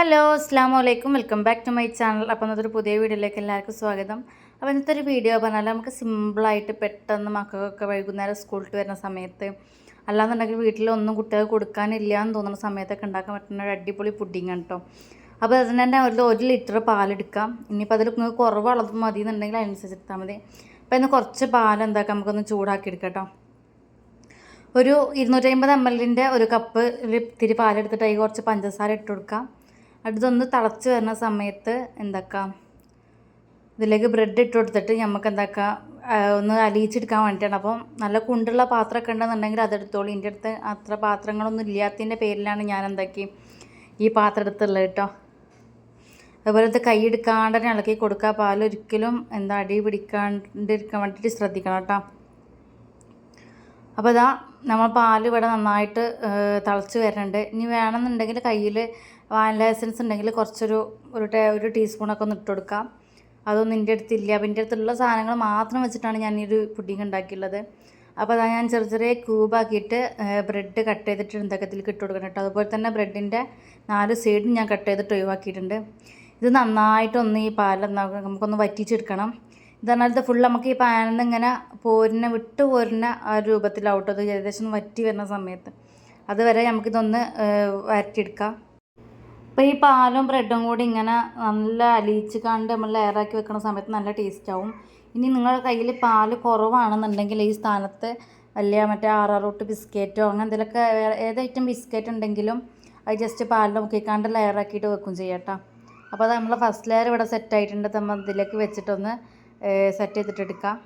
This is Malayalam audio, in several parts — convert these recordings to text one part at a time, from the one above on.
ഹലോ അസ്സാം വലൈക്കും welcome back to my channel. അപ്പോൾ ഇന്നത്തെ പുതിയ വീഡിയോയിലേക്ക് എല്ലാവർക്കും സ്വാഗതം. അപ്പോൾ ഇന്നത്തെ ഒരു വീഡിയോ പറഞ്ഞാൽ നമുക്ക് സിമ്പിളായിട്ട് പെട്ടെന്ന് മക്കൾക്കൊക്കെ വൈകുന്നേരം സ്കൂളിൽ വരുന്ന സമയത്ത് അല്ലാന്നുണ്ടെങ്കിൽ വീട്ടിലൊന്നും കുട്ടികൾക്ക് കൊടുക്കാനില്ല എന്ന് തോന്നുന്ന സമയത്തൊക്കെ ഉണ്ടാക്കാൻ പറ്റുന്ന ഒരു അടിപൊളി പുഡിങ് കേട്ടോ അപ്പോൾ അതിന് തന്നെ ഒരു ഒരു ലിറ്റർ പാലെടുക്കാം ഇനിയിപ്പോൾ അതിൽ നിങ്ങൾക്ക് കുറവ് അളവ് മതി എന്നുണ്ടെങ്കിൽ അതിനനുസരിച്ച് മതി. അപ്പോൾ ഇന്ന് കുറച്ച് പാൽ എന്താക്കാം നമുക്കൊന്ന് ചൂടാക്കി എടുക്കാം ഒരു ഇരുന്നൂറ്റമ്പത് എം എല്ലിന്റെ ഒരു കപ്പ് ഇത്തിരി പാലെടുത്തിട്ട് അതിൽ കുറച്ച് പഞ്ചസാര ഇട്ട് കൊടുക്കാം. അടുത്തൊന്ന് തിളച്ച് വരുന്ന സമയത്ത് എന്താക്കാം? ഇതിലേക്ക് ബ്രെഡ് ഇട്ട് കൊടുത്തിട്ട് നമുക്ക് എന്താക്കാം? ഒന്ന് അലിയിച്ചെടുക്കാൻ വേണ്ടിയിട്ടാണ് അപ്പം നല്ല കുണ്ടുള്ള പാത്രമൊക്കെ ഉണ്ടെന്നുണ്ടെങ്കിൽ അതെടുത്തോളൂ എന്റെ അടുത്ത് അത്ര പാത്രങ്ങളൊന്നും ഇല്ലാത്തതിന്റെ പേരിലാണ് ഞാൻ എന്താക്കി ഈ പാത്രം എടുത്തുള്ളത് കേട്ടോ. അതുപോലെ ഇത് കൈ എടുക്കാണ്ട് തന്നെ ഇളക്കി കൊടുക്കുക. പാലൊരിക്കലും എന്താ അടി പിടിക്കാണ്ടിരിക്കാൻ വേണ്ടിയിട്ട് ശ്രദ്ധിക്കണം കേട്ടോ. അപ്പോൾ ഇതാ നമ്മൾ പാൽ ഇവിടെ നന്നായിട്ട് തിളച്ച് വരുന്നുണ്ട്. ഇനി വേണമെന്നുണ്ടെങ്കിൽ കയ്യിൽ വാനില എസൻസ് ഉണ്ടെങ്കിൽ കുറച്ചൊരു ഒരു ടേ ഒരു ടീസ്പൂണൊക്കെ ഒന്ന് ഇട്ട് കൊടുക്കാം അതൊന്നും എന്റെ അടുത്തില്ല. അപ്പം എന്റെ അടുത്തുള്ള സാധനങ്ങൾ മാത്രം വെച്ചിട്ടാണ് ഞാൻ ഈ ഒരു പുഡിങ് ഉണ്ടാക്കിയുള്ളത്. അപ്പോൾ അതാ ഞാൻ ചെറിയ ചെറിയ ക്യൂബാക്കിയിട്ട് ബ്രെഡ് കട്ട് ചെയ്തിട്ട് എന്തൊക്കെത്തിലേക്ക് ഇട്ട് കൊടുക്കണം കേട്ടോ. അതുപോലെ തന്നെ ബ്രെഡിന്റെ നാല് സൈഡും ഞാൻ കട്ട് ചെയ്തിട്ട് ഒഴിവാക്കിയിട്ടുണ്ട്. ഇത് നന്നായിട്ടൊന്ന് ഈ പാലിൽ നമുക്കൊന്ന് വറ്റിച്ചെടുക്കണം. ഇത് പറഞ്ഞാൽ ഇത് ഫുൾ നമുക്ക് ഈ പാനിൽ നിന്ന് ഇങ്ങനെ പോരുന്ന വിട്ട് പോരുന്ന ആ രൂപത്തിലാവട്ടോ അത് ഏകദേശം വറ്റി വരുന്ന സമയത്ത്. അതുവരെ നമുക്കിതൊന്ന് വരട്ടിയെടുക്കാം. അപ്പോൾ ഈ പാലും ബ്രെഡും കൂടി ഇങ്ങനെ നല്ല അലിയിച്ച് കണ്ട് നമ്മൾ ലെയറാക്കി വെക്കുന്ന സമയത്ത് നല്ല ടേസ്റ്റ് ആവും. ഇനി നിങ്ങളുടെ കയ്യിൽ പാൽ കുറവാണെന്നുണ്ടെങ്കിൽ ഈ സ്ഥാനത്ത് വലിയ മറ്റേ ആറാറൂട്ട് ബിസ്ക്കറ്റോ അങ്ങനെ എന്തെങ്കിലുമൊക്കെ ഏത് ഐറ്റം ബിസ്ക്കറ്റ് ഉണ്ടെങ്കിലും അത് ജസ്റ്റ് പാലിൽ മുക്കിക്കാണ്ട് ലെയറാക്കിയിട്ട് വെക്കും ചെയ്യാട്ടോ അപ്പോൾ അത് നമ്മൾ ഫസ്റ്റ് ലെയർ ഇവിടെ സെറ്റ് ആയിട്ടുണ്ട്. നമ്മൾ ഇതിലേക്ക് വെച്ചിട്ടൊന്ന് സെറ്റ് ചെയ്തിട്ട് എടുക്കാം.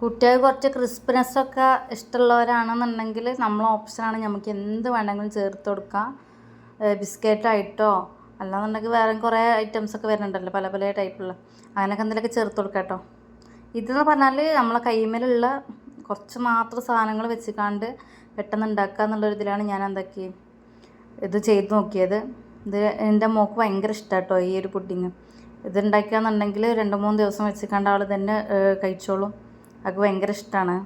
കുട്ടികൾ കുറച്ച് ക്രിസ്പിനെസ്സൊക്കെ ഇഷ്ടമുള്ളവരാണെന്നുണ്ടെങ്കിൽ നമ്മൾ ഓപ്ഷനാണ് നമുക്ക് എന്ത് വേണമെങ്കിലും ചേർത്ത് കൊടുക്കാം. ബിസ്ക്കറ്റ് ആയിട്ടോ അല്ലാന്നുണ്ടെങ്കിൽ വേറെ കുറേ ഐറ്റംസ് ഒക്കെ വരുന്നുണ്ടല്ലോ പല പല ടൈപ്പുള്ള അങ്ങനെയൊക്കെ എന്തെങ്കിലുമൊക്കെ ചേർത്ത് കൊടുക്കാം കേട്ടോ. ഇതെന്ന് പറഞ്ഞാൽ നമ്മളെ കൈമേലുള്ള കുറച്ച് മാത്രം സാധനങ്ങൾ വെച്ചിക്കാണ്ട് പെട്ടെന്ന് ഉണ്ടാക്കുക എന്നുള്ളൊരു ഇതിലാണ് ഞാൻ എന്താക്കി ഇത് ചെയ്ത് നോക്കിയത്. ഇത് എന്റെ മോൾക്ക് ഭയങ്കര ഇഷ്ടമാണ് കേട്ടോ ഈ ഒരു പുഡിങ് ഇത് ഉണ്ടാക്കുകയെന്നുണ്ടെങ്കിൽ രണ്ട് മൂന്ന് ദിവസം വെച്ചിക്കാണ്ട് അവൾ തന്നെ കഴിച്ചോളും. അത് ഭയങ്കര ഇഷ്ടമാണ്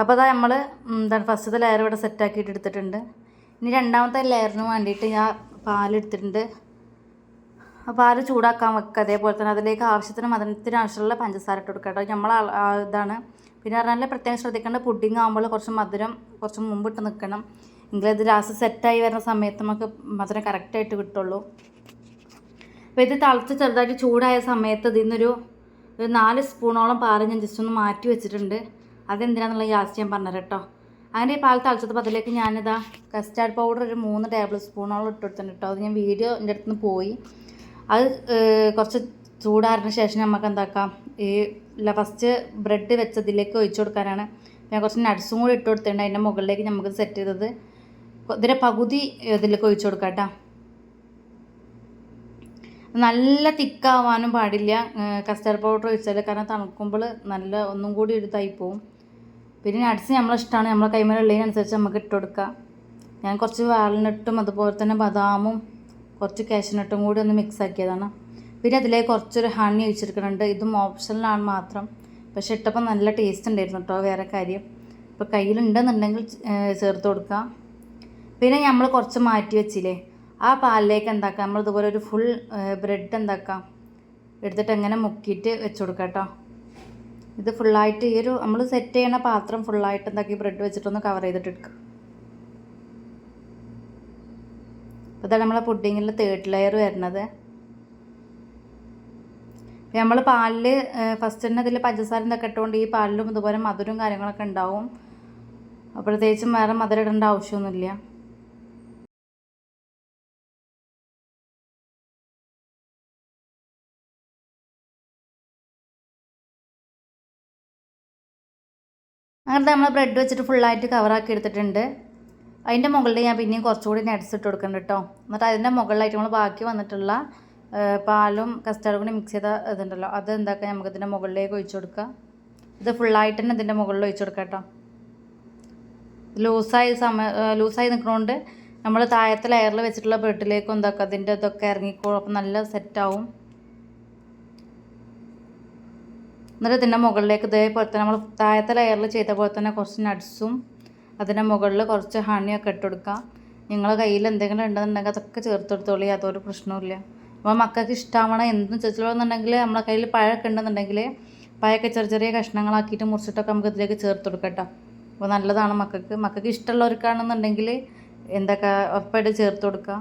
അപ്പോൾ അതാ നമ്മൾ എന്താണ് ഫസ്റ്റത്തെ ലെയർ ഇവിടെ സെറ്റാക്കിയിട്ട് എടുത്തിട്ടുണ്ട്. ഇനി രണ്ടാമത്തെ ലെയറിന് വേണ്ടിയിട്ട് ഞാൻ പാലെടുത്തിട്ടുണ്ട്. ആ പാൽ ചൂടാക്കാൻ വെക്കുക അതേപോലെ തന്നെ അതിലേക്ക് ആവശ്യത്തിന് മധുരത്തിന് ആവശ്യമുള്ള പഞ്ചസാര ഇട്ട് കൊടുക്കുക കേട്ടോ. നമ്മൾ ഇതാണ്. പിന്നെ പറഞ്ഞാൽ പ്രത്യേകം ശ്രദ്ധിക്കേണ്ട പുഡിങ് ആകുമ്പോൾ കുറച്ച് മധുരം കുറച്ച് മുമ്പ് ഇട്ട് നിൽക്കണം എങ്കിലും അത് ലാസ്റ്റ് സെറ്റായി വരുന്ന സമയത്ത് നമുക്ക് മധുരം കറക്റ്റായിട്ട് കിട്ടുള്ളൂ. അപ്പോൾ ഇത് തിളച്ച് ചെറുതായിട്ട് ചൂടായ സമയത്ത് ഇതിൽ നിന്നൊരു ഒരു നാല് സ്പൂണോളം പാൽ ഞാൻ ജസ്റ്റ് ഒന്ന് മാറ്റി വെച്ചിട്ടുണ്ട്. അതെന്തിനാണെന്നുള്ള ഗ്യാസ് ഞാൻ പറഞ്ഞുതരാം കേട്ടോ. അങ്ങനെ ഈ പാൽ തിളച്ചപ്പോൾ അതിലേക്ക് ഞാനിതാ കസ്റ്റാർഡ് പൗഡർ ഒരു മൂന്ന് ടേബിൾ സ്പൂണോളം ഇട്ട് കൊടുത്തിട്ടുണ്ട് കേട്ടോ അത് ഞാൻ വീഡിയോ എന്റെ അടുത്ത് നിന്ന് പോയി. അത് കുറച്ച് ചൂടാറിന് ശേഷം നമുക്ക് എന്താക്കാം? ഈ ഫസ്റ്റ് ബ്രെഡ് വെച്ചതിലേക്ക് ഒഴിച്ചു കൊടുക്കാനാണ്. ഞാൻ കുറച്ച് നട്ട്സും കൂടി ഇട്ട് കൊടുത്തിട്ടുണ്ട്. അതിന്റെ മുകളിലേക്ക് നമുക്ക് സെറ്റ് ചെയ്തത്. ഇതിന്റെ പകുതി ഇതിലേക്ക് ഒഴിച്ചു കൊടുക്കാം കേട്ടോ നല്ല തിക്കാവാനും പാടില്ല. കസ്റ്റാർഡ് പൗഡർ ഒഴിച്ചാൽ കാരണം തണുക്കുമ്പോൾ നല്ല ഒന്നും കൂടി ഒരു തൈപ്പോവും പോവും. പിന്നെ നട്ട്സ് നമ്മളെ ഇഷ്ടമാണ് നമ്മളെ കൈമേലുള്ളതിനനുസരിച്ച് നമുക്ക് ഇട്ട് കൊടുക്കാം ഞാൻ കുറച്ച് വാൽനട്ടും അതുപോലെ തന്നെ ബദാമും കുറച്ച് കാഷ്നട്ടും കൂടി ഒന്ന് മിക്സ് ആക്കിയതാണ് പിന്നെ അതിലേക്ക് കുറച്ചൊരു ഹണി ഒഴിച്ചെടുക്കുന്നുണ്ട് ഇതും ഓപ്ഷനിലാണ് മാത്രം. പക്ഷെ ഇട്ടപ്പോൾ നല്ല ടേസ്റ്റ് ഉണ്ടായിരുന്നു കേട്ടോ വേറെ കാര്യം. ഇപ്പോൾ കയ്യിലുണ്ടെന്നുണ്ടെങ്കിൽ ചേർത്ത് കൊടുക്കാം. പിന്നെ നമ്മൾ കുറച്ച് മാറ്റി വെച്ചില്ലേ? ആ പാലിലേക്ക് എന്താക്കാം? നമ്മൾ ഇതുപോലെ ഒരു ഫുൾ ബ്രെഡ് എന്താക്കാം? എടുത്തിട്ട് എങ്ങനെ മുക്കിയിട്ട് വെച്ച് കൊടുക്കാം കേട്ടോ ഇത് ഫുള്ളായിട്ട് ഈ ഒരു നമ്മൾ സെറ്റ് ചെയ്യണ പാത്രം ഫുള്ളായിട്ട് എന്താക്കി ബ്രെഡ് വെച്ചിട്ടൊന്ന് കവർ ചെയ്തിട്ട് എടുക്കുക അപ്പോൾ ഇതാണ് നമ്മളെ പുഡിങ്ങിൽ തേർഡ് ലെയർ വരുന്നത്. നമ്മൾ പാലിൽ ഫസ്റ്റ് തന്നെ ഇതിൽ പഞ്ചസാര ഇതൊക്കെ ഇട്ടുകൊണ്ട് ഈ പാലിലും ഇതുപോലെ മധുരവും കാര്യങ്ങളൊക്കെ ഉണ്ടാവും. അപ്പോഴത്തേക്കും വേറെ മധുരം ഇടേണ്ട ആവശ്യമൊന്നുമില്ല. അങ്ങനത്തെ നമ്മൾ ബ്രെഡ് വെച്ചിട്ട് ഫുള്ളായിട്ട് കവറാക്കി എടുത്തിട്ടുണ്ട്. അതിന്റെ മുകളിൽ ഞാൻ പിന്നെയും കുറച്ചുകൂടി നട്സ് ഇട്ട് കൊടുക്കുന്നുണ്ട് കേട്ടോ എന്നിട്ട് അതിന്റെ മുകളിലായിട്ട് നമ്മൾ ബാക്കി വന്നിട്ടുള്ള പാലും കസ്റ്റാർഡും കൂടി മിക്സ് ചെയ്ത ഇതുണ്ടല്ലോ. അത് എന്താക്കാം? നമുക്ക് ഇതിന്റെ മുകളിലേക്ക് ഒഴിച്ചു കൊടുക്കുക ഇത് ഫുള്ളായിട്ട് തന്നെ ഇതിന്റെ മുകളിൽ ഒഴിച്ചു കൊടുക്കാം കേട്ടോ ലൂസായി സമ ലൂസായി നിൽക്കണോണ്ട് നമ്മൾ താഴത്തെ ലെയറിൽ വെച്ചിട്ടുള്ള ബ്രെഡിലേക്കും എന്താക്കുക അതിന്റെ ഇതൊക്കെ ഇറങ്ങിക്കോളും. അപ്പം നല്ല സെറ്റാവും എന്നിട്ട് ഇതിന്റെ മുകളിലേക്ക് ഇതേപോലെ തന്നെ നമ്മൾ താഴത്തെ ലെയറിൽ ചെയ്ത പോലെ തന്നെ കുറച്ച് നട്ട്സും അതിന്റെ മുകളിൽ കുറച്ച് ഹണിയൊക്കെ ഇട്ട് കൊടുക്കാം. നിങ്ങളെ കയ്യിൽ എന്തെങ്കിലും ഉണ്ടെന്നുണ്ടെങ്കിൽ അതൊക്കെ ചേർത്ത് കൊടുത്തോളി അതൊരു പ്രശ്നമില്ല അപ്പോൾ മക്കൾക്ക് ഇഷ്ടമാണ് എന്തും ചോദിച്ചോളെന്നുണ്ടെങ്കിൽ നമ്മളെ കയ്യിൽ പഴമൊക്കെ ഉണ്ടെന്നുണ്ടെങ്കിൽ പഴമൊക്കെ ചെറിയ ചെറിയ കഷ്ണങ്ങളാക്കിയിട്ട് മുറിച്ചിട്ടൊക്കെ നമുക്ക് ഇതിലേക്ക് ചേർത്ത് കൊടുക്കാം കേട്ടോ അപ്പോൾ നല്ലതാണ് മക്കൾക്ക്. മക്കൾക്ക് ഇഷ്ടമുള്ളവർക്കാണെന്നുണ്ടെങ്കിൽ എന്തൊക്കെ ഉറപ്പായിട്ട് ചേർത്ത് കൊടുക്കുക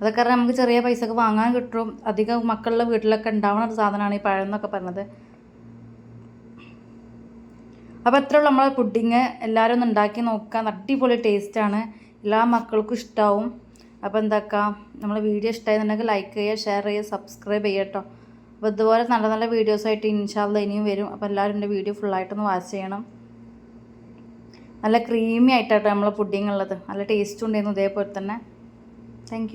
അതൊക്കെ നമുക്ക് ചെറിയ പൈസക്ക് വാങ്ങാൻ കിട്ടും. അധികം മക്കളുടെ വീട്ടിലൊക്കെ ഉണ്ടാവുന്ന ഒരു സാധനമാണ് ഈ പഴം എന്നൊക്കെ പറഞ്ഞത്. അപ്പോൾ എത്ര ഉള്ളൂ നമ്മളെ പുഡിങ് എല്ലാവരും ഒന്ന് ഉണ്ടാക്കി നോക്കുക അടിപൊളി ടേസ്റ്റാണ് എല്ലാ മക്കൾക്കും ഇഷ്ടമാവും അപ്പോൾ എന്താക്കാം? നമ്മൾ വീഡിയോ ഇഷ്ടമായിരുന്നുണ്ടെങ്കിൽ ലൈക്ക് ചെയ്യുക ഷെയർ ചെയ്യുക സബ്സ്ക്രൈബ് ചെയ്യുക കേട്ടോ അപ്പോൾ ഇതുപോലെ നല്ല നല്ല വീഡിയോസായിട്ട് ഇൻഷാല്ല ഇനിയും വരും. അപ്പോൾ എല്ലാവരും എന്റെ വീഡിയോ ഫുള്ളായിട്ടൊന്ന് വാച്ച് ചെയ്യണം. നല്ല ക്രീമി ആയിട്ടാട്ടോ നമ്മളെ പുഡിങ് ഉള്ളത്. നല്ല ടേസ്റ്റും ഉണ്ടായിരുന്നു ഇതേപോലെ തന്നെ. താങ്ക്